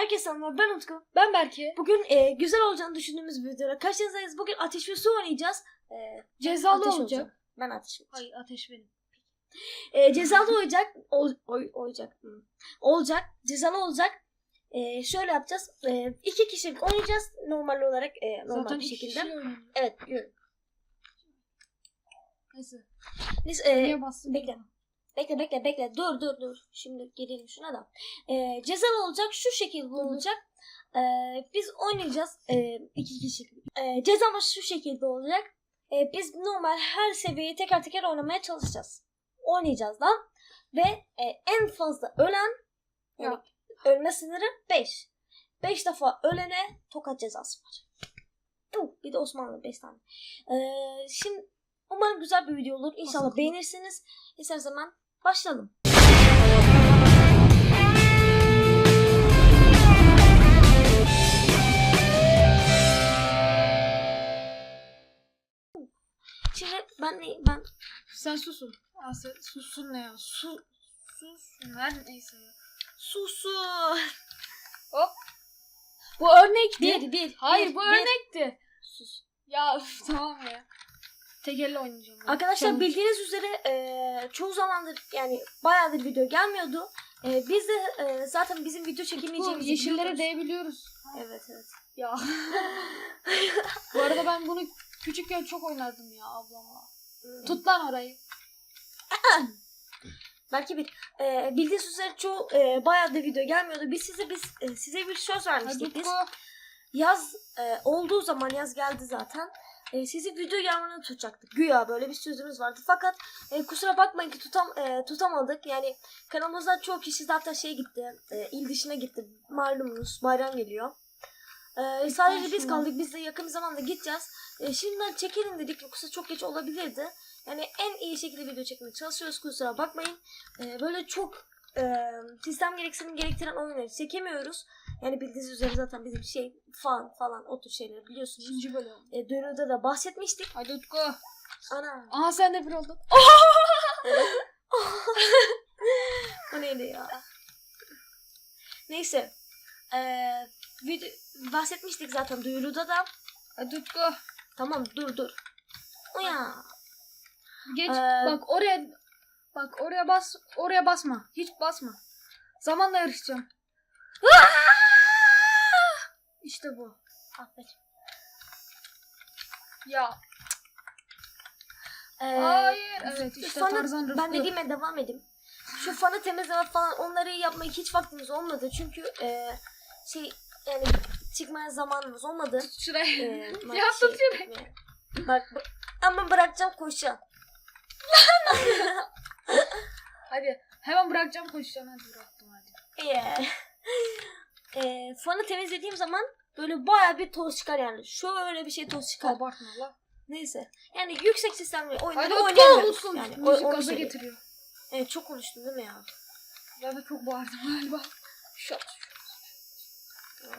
Herkese selamlar ben Utku. Ben Berke. Bugün e, güzel olacağını düşündüğümüz bir videoda karşınızdayız. Bugün ateş ve su oynayacağız. E, Cezalı ateş olacak. olacağım. Ben ateş olacağım. Hayır ateş benim. E, cezalı olacak. Ol, oy, olacak. Hı. Olacak. Cezalı olacak. E, şöyle yapacağız. E, iki kişilik oynayacağız. Normal olarak e, normal Zaten bir iki şekilde. kişi. Evet. yürü. Neyse. Biz, e, Niye bastın? bekle. Bekle bekle bekle. Dur dur dur. Şimdi gelelim şuna da. Ee, cezalı olacak. Şu şekilde olacak. Ee, biz oynayacağız. Ee, iki kişi. Ee, cezamız şu şekilde olacak. Ee, biz normal her seviyeyi teker teker oynamaya çalışacağız. Oynayacağız da. Ve e, en fazla ölen yani ölme sınırı 5. 5 defa ölene tokat cezası var. Uh, bir de Osmanlı 5 tane. Ee, şimdi umarım güzel bir video olur. İnşallah Aslında- beğenirsiniz. İsterseniz hemen başlayalım. Şimdi ben ne ben Sen susun. Sen susun ne ya? Su. Susun. Her neyse ya. susu. Hop. Bu örnekti. Bir bir. Hayır bir, bu bir. örnekti. Sus. Ya tamam ya. Tek elle oynayacağım. ben. Arkadaşlar Challenge. bildiğiniz üzere e, çoğu zamandır yani bayağıdır video gelmiyordu. E, biz de e, zaten bizim video Bu çekemeyeceğimizi biliyorduk. değebiliyoruz. Evet evet. Ya. bu arada ben bunu küçükken çok oynardım ya ablamla. Tut lan orayı. Belki bir e, bildiğiniz üzere çoğu e, bayağı da video gelmiyordu. Biz size biz e, size bir söz Hadi vermiştik. Biz Utku. yaz e, olduğu zaman yaz geldi zaten. E, sizi video gelmeni tutacaktık. Güya böyle bir sözümüz vardı. Fakat e, kusura bakmayın ki tutam e, tutamadık. Yani kanalımızdan çoğu kişi zaten şey gitti. E, il dışına gitti. Malumunuz bayram geliyor. E, sadece biz kaldık. Biz de yakın bir zamanda gideceğiz. E, şimdiden çekelim dedik. Yoksa çok geç olabilirdi. Yani en iyi şekilde video çekmeye çalışıyoruz. Kusura bakmayın. E, böyle çok e, sistem gereksinim gerektiren oyunları çekemiyoruz. Yani bildiğiniz üzere zaten bizim şey fan falan o tür şeyleri biliyorsunuz. İkinci bölüm. E, Dönü'de de bahsetmiştik. Hadi Utku. Ana. Aha sen de bir oldun. o neydi ya? Neyse. Ee, video, bahsetmiştik zaten duyuruda da. Hadi Utku. Tamam dur dur. O ya. Geç. Ee, bak oraya bak oraya bas oraya basma. Hiç basma. Zamanla yarışacağım. işte bu. Aferin. Ya. Ee, Hayır. Evet işte fanı- Tarzan Rıfkı. Ben dediğime devam edeyim. Şu fanı temizleme falan onları yapmaya hiç vaktimiz olmadı. Çünkü e, şey yani çıkmaya zamanımız olmadı. Şuraya. Ee, bak ya şey- tut şurayı. Bak, bak ama bırakacağım koşacağım. Hadi. Hemen bırakacağım koşacağım. Hadi bıraktım hadi. Yeah. Ee, fanı temizlediğim zaman böyle baya bir toz çıkar yani. Şöyle bir şey toz çıkar. Abartma la. Neyse. Yani yüksek sistemli Hadi oyunları Utku. oynayamıyoruz. Utku. Yani, o- Müzik onu gaza getiriyor. Evet çok konuştum değil mi ya? Ya da çok bağırdım galiba. Şat.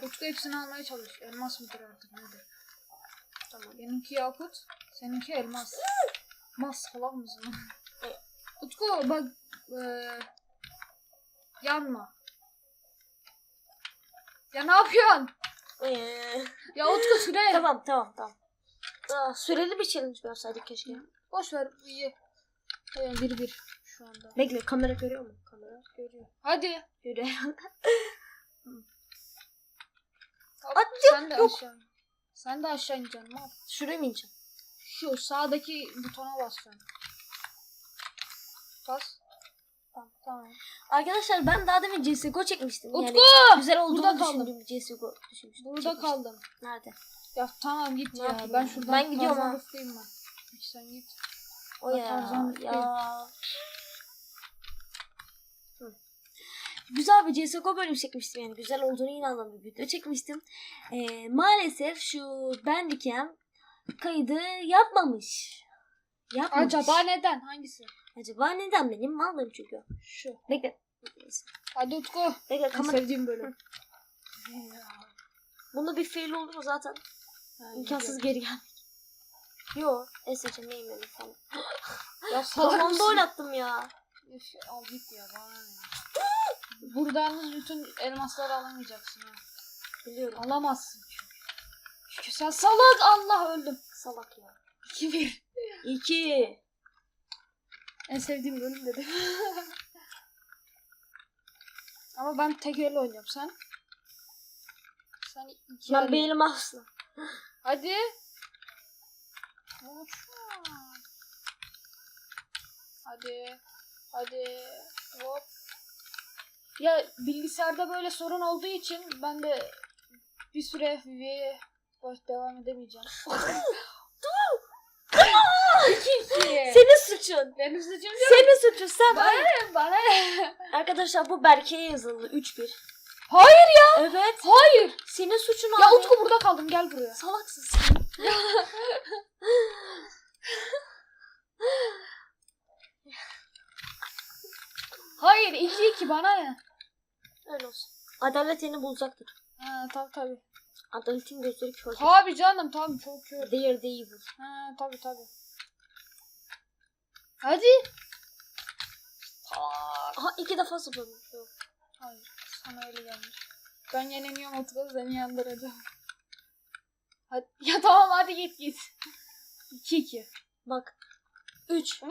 Utku hepsini almaya çalış. Elmas mıdır artık nedir? Tamam. Benimki yakut, seninki elmas. Mas salak mısın? Utku bak eee, yanma. Ya ne yapıyorsun? Ee, Ya Utku süre. tamam tamam tamam. Aa, süreli bir challenge yapsaydık keşke. Boş ver iyi. Hayır bir bir şu anda. Bekle kamera görüyor mu? Kamera görüyor. Hadi. Görüyor. At, sen de yok. aşağı. Sen de aşağı ineceksin. Ne yap? Şuraya mı ineceğim? Şu sağdaki butona basacaksın. Bas. Tamam tamam. Arkadaşlar ben daha demin CSGO çekmiştim. Utku! Yani güzel olduğunu Burada kaldım. düşündüğüm CSGO düşünmüştüm. Burada çekmiştim. kaldım. Nerede? Ya tamam git Ne ya. Ben ya? şuradan Ben gidiyorum ha. Ben. Sen git. O Bak, ya. Ya. Hı. Güzel bir CSGO bölüm çekmiştim yani. Güzel olduğunu inandığım bir video çekmiştim. Ee, maalesef şu Bandicam kaydı yapmamış. Yapmamış. Acaba neden? Hangisi? Acaba neden benim mallım çünkü. Şu. Bekle. Hadi Utku. Bekle kamera. sevdiğim bölüm. Bunda bir fail oldu mu zaten Ha, imkansız geri gelmek. Yo. Es seçeneğim benim falan. Ya salak mısın? oynattım ya. Üf, Al git ya bana ne. Buradan bütün elmasları alamayacaksın ha. Biliyorum. Alamazsın çünkü. Çünkü sen salak Allah öldüm. Salak ya. 2-1. 2. En sevdiğim bölüm dedim. Ama ben tek elle oynuyorum sen. Sen iki Ben elle. benim asla. Hadi. Hadi. Hadi. Hop. Ya bilgisayarda böyle sorun olduğu için ben de bir süre Vivi'ye boş devam edemeyeceğim. İki. Senin suçun. Benim suçum yok. Senin suçun. Sen Bana ne? Bana ne? Arkadaşlar bu Berke'ye yazıldı. 3-1. Hayır ya. Evet. Hayır. Senin suçun Ya abi. Utku burada kaldım gel buraya. Salaksın sen. Hayır 2-2 bana ne? Öyle olsun. Adalet seni bulacaktır. Ha tabi tabi. Adaletin gözleri kör. Tabi canım tabi çok kör. Are the evil. Ha tabi tabi. Hadi. Tak. Aha iki defa zıpladım. Yok. Hayır sana öyle gelmiş. Ben yenemiyorum Utku seni yandıracağım. Hadi. Ya tamam hadi git git. 2-2. Bak. 3.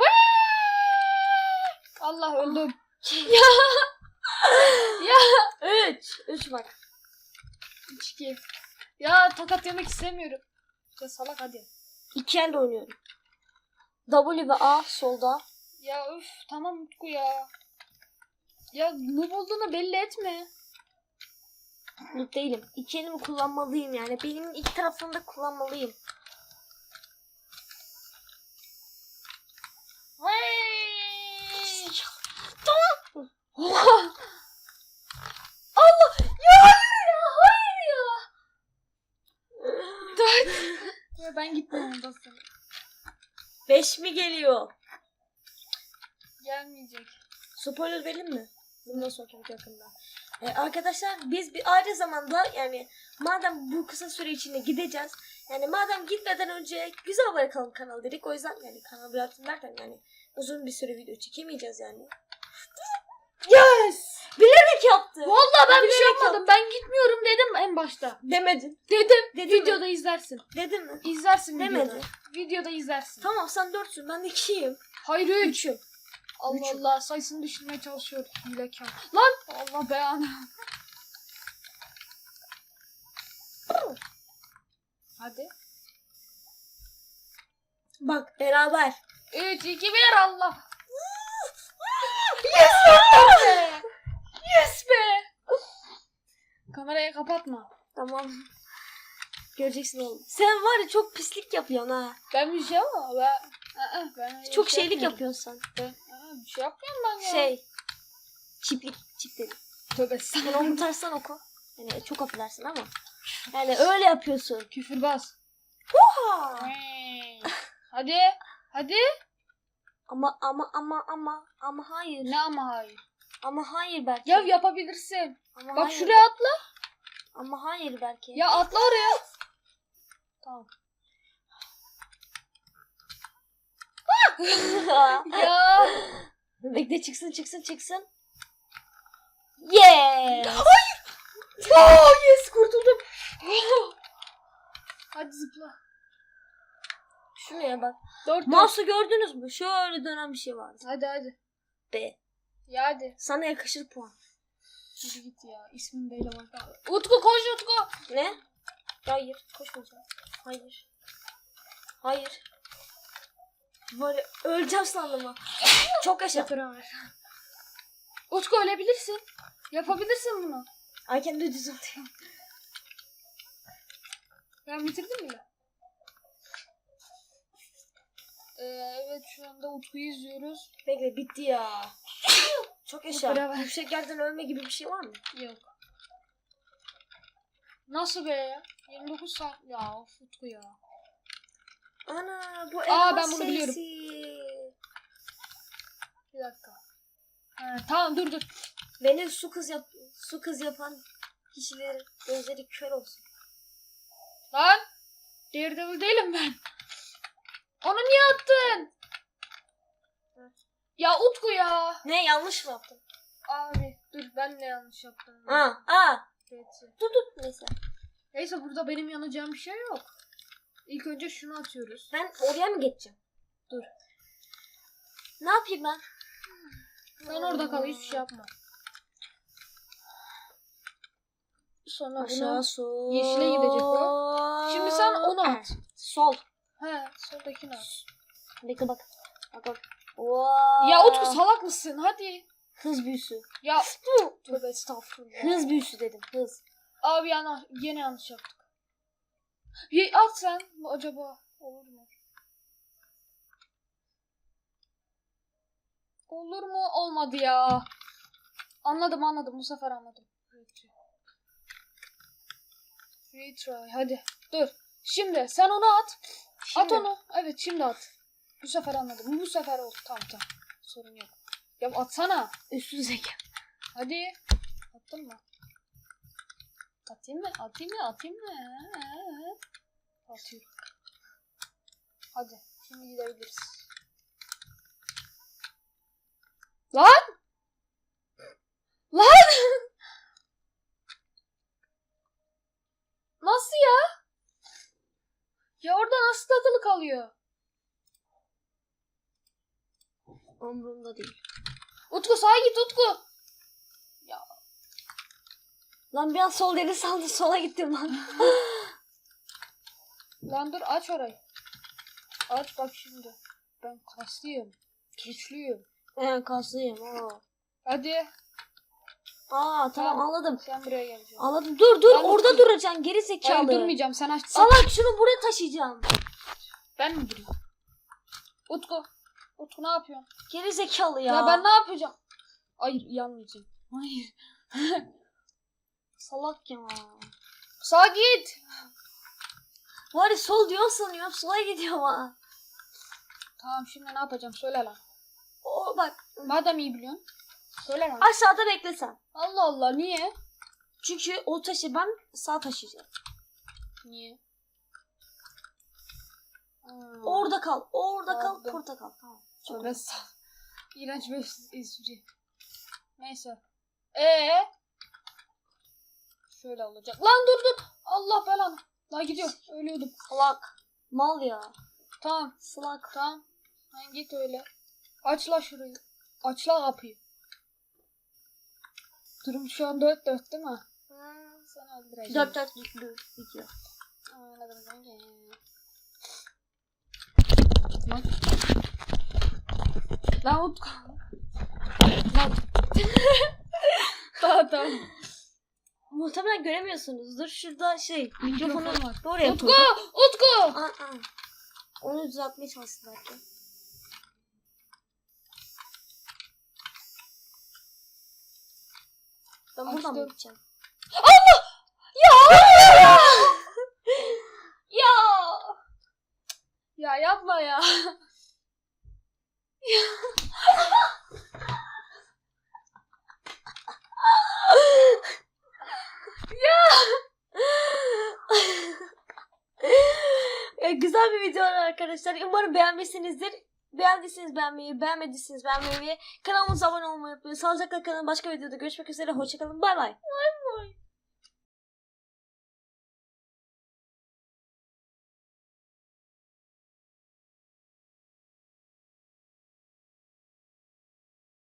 Allah öldüm. 3. 3 bak. 3-2. Ya tokat yemek istemiyorum. Ya salak hadi. İki elle oynuyorum. W ve A solda. Ya üf tamam Utku ya. Ya noob olduğunu belli etme. Noob değilim. İki elimi kullanmalıyım yani. Benim iki tarafını da kullanmalıyım. Tamam. Allah! Ya hayır ya! Hayır ya! Dört. ya ben gitmiyorum ondan 5 mi geliyor? Gelmeyecek. Spoiler verelim mi? Bundan sonraki yakında. Ee, arkadaşlar biz bir ayrı zamanda yani madem bu kısa süre içinde gideceğiz yani madem gitmeden önce güzel bırakalım kanal dedik o yüzden yani kanal bıraktım derken yani uzun bir süre video çekemeyeceğiz yani. Yes! Bilerek yaptı. Vallahi ben bir şey Bilerek yapmadım. Ben gitmiyorum dedim en başta. Demedin. Dedim. Dedin mi? videoda izlersin. Dedin mi? İzlersin Demedi. videoda. Videoda izlersin. Tamam sen dörtsün ben de ikiyim. Hayır üç. Üçüm. Allah Üçüm. Allah sayısını düşürmeye çalışıyor. Hilekar. Lan Allah beyanı. Hadi. Bak beraber. 3 2 1 Allah. Be! Yes be. Kamerayı kapatma. Tamam. Göreceksin oğlum. Sen var ya çok pislik yapıyorsun ha. Ben bir şey ama ben Aa, ben öyle Çok bir şey şeylik yapmıyorum. yapıyorsun sen. Ben aa, bir şey yapmıyorum ben ya. Şey. Çiplik. Çiplik. Tövbe Sen estağfurullah. onu tersten oku. Yani çok affedersin ama. Yani öyle yapıyorsun. Küfürbaz. Ha. Hadi. Hadi. Ama ama ama ama ama hayır. Ne ama hayır. Ama hayır belki. Ya yapabilirsin. ama Bak hayır. şuraya atla. Ama hayır belki. Ya atla oraya. Tamam. ya. Bekle çıksın çıksın çıksın. Yes. Oh yes kurtuldum. Hadi zıpla. Şuraya bak. Dört. Mouse'u gördünüz mü? Şöyle dönen bir şey vardı. Hadi hadi. B. Ya hadi. Sana yakışır puan. Yürü git ya. İsmin Beyle bak. Utku koş Utku. Ne? Hayır. Koşmayacağım. Hayır. Hayır. Var ya, öleceğim sandım ha. Çok yaşa. Utku ölebilirsin. Yapabilirsin bunu. I can do this something. Ben bitirdim bile. Ee, evet şu anda Utku'yu izliyoruz. Bekle bitti ya. Çok yaşa. Yüksek yerden ölme gibi bir şey var mı? Yok. Nasıl be ya? 29 saat. Ya of Utku ya. Ana bu Aa, elmas ben bunu biliyorum. sesi. Bir dakika. Ha, tamam dur dur. Beni su kız yap su kız yapan kişilerin gözleri kör olsun. Lan. Daredevil değilim ben. Onu niye attın? Ya Utku ya. Ne yanlış mı yaptım? Abi. Dur ben ne yanlış yaptım? Aa, aa. Peki. Dur dur. Neyse. Neyse burada benim yanacağım bir şey yok. İlk önce şunu atıyoruz. Ben oraya mı geçeceğim? Dur. Ne yapayım ben? Sen orada kal hiçbir şey yapma. Sonra. Aşağı sol. yeşile gidecek o. Şimdi sen onu at. Sol. He soldakini at. Bekle bak. Bak bak. Wow. Ya Utku salak mısın? Hadi. Hız büyüsü. Ya tövbe estağfurullah. Hız büyüsü dedim. Hız. Abi yana, yine yanlış yaptık. Ye, at sen. Acaba olur mu? Olur mu? Olmadı ya. Anladım anladım. Bu sefer anladım. Retry. Hadi. Dur. Şimdi sen onu at. At onu. Evet şimdi at. Bu sefer anladım. Bu sefer oldu. Tamam tamam. Sorun yok. Ya atsana. Üstü zeka. Hadi. Attın mı? Atayım mı? Atayım mı? Atayım mı? Atıyorum. Hadi. Şimdi gidebiliriz. Lan! Lan! Nasıl ya? Ya orada nasıl takılı kalıyor? Umurumda değil. Utku sağa git Utku. Lan bir an sol dedi sandı sola gittim lan. Lan dur aç orayı. Aç bak şimdi. Ben kaslıyım. Güçlüyüm. Ben kaslıyım. Aa. Hadi Aa tamam Tamam. anladım. sen buraya geleceksin. Anladım. Dur dur Ben orada Utku- duracaksın geri zekalı. Hayır durmayacağım sen aç. Salak şunu buraya taşıyacağım. Ben mi durayım? Utku. Utku ne yapıyorsun? Geri zekalı ya. Ya. ben ne yapacağım? Hayır yanmayacağım. Hayır. Salak ya. Sağa git. Var ya sol diyor sanıyorum sola gidiyor ama. Tamam şimdi ne yapacağım söyle lan. O bak Madem iyi biliyorsun. Söyle lan. aşağıda beklesen. Allah Allah niye? Çünkü o taşı ben sağ taşıyacağım. Niye? Hmm. Orada kal. Orada kal. Burada kal. Tamam. Çok sağ. İğrenç bir espri. Neyse. Ee? Şöyle olacak. Lan dur dur. Allah belanı. Lan gidiyor. Ölüyordum. Salak. Mal ya. Tamam. Salak. Tamam. Sen git öyle. Aç la şurayı. Aç la kapıyı. Durum şu an dört dört değil mi? Sen öldüreceğim. Dört dört yüklü video. Anladım. Lan. Lan Utku. Lan. tamam tamam. Muhtemelen göremiyorsunuzdur. Şurada şey mikrofonu Mikrofon var. oraya Utku! koydum. Utku! Aa, aa. Onu düzeltmeye çalıştım belki. Ben buradan mı Açtım. gideceğim? Ya! ya! Ya yapma ya. Ya, güzel bir video arkadaşlar. Umarım beğenmişsinizdir. Beğendiyseniz beğenmeyi, beğenmediyseniz beğenmeyi, kanalımıza abone olmayı unutmayın. Sağlıcakla kalın. Başka videoda görüşmek üzere. Hoşçakalın. Bay bay.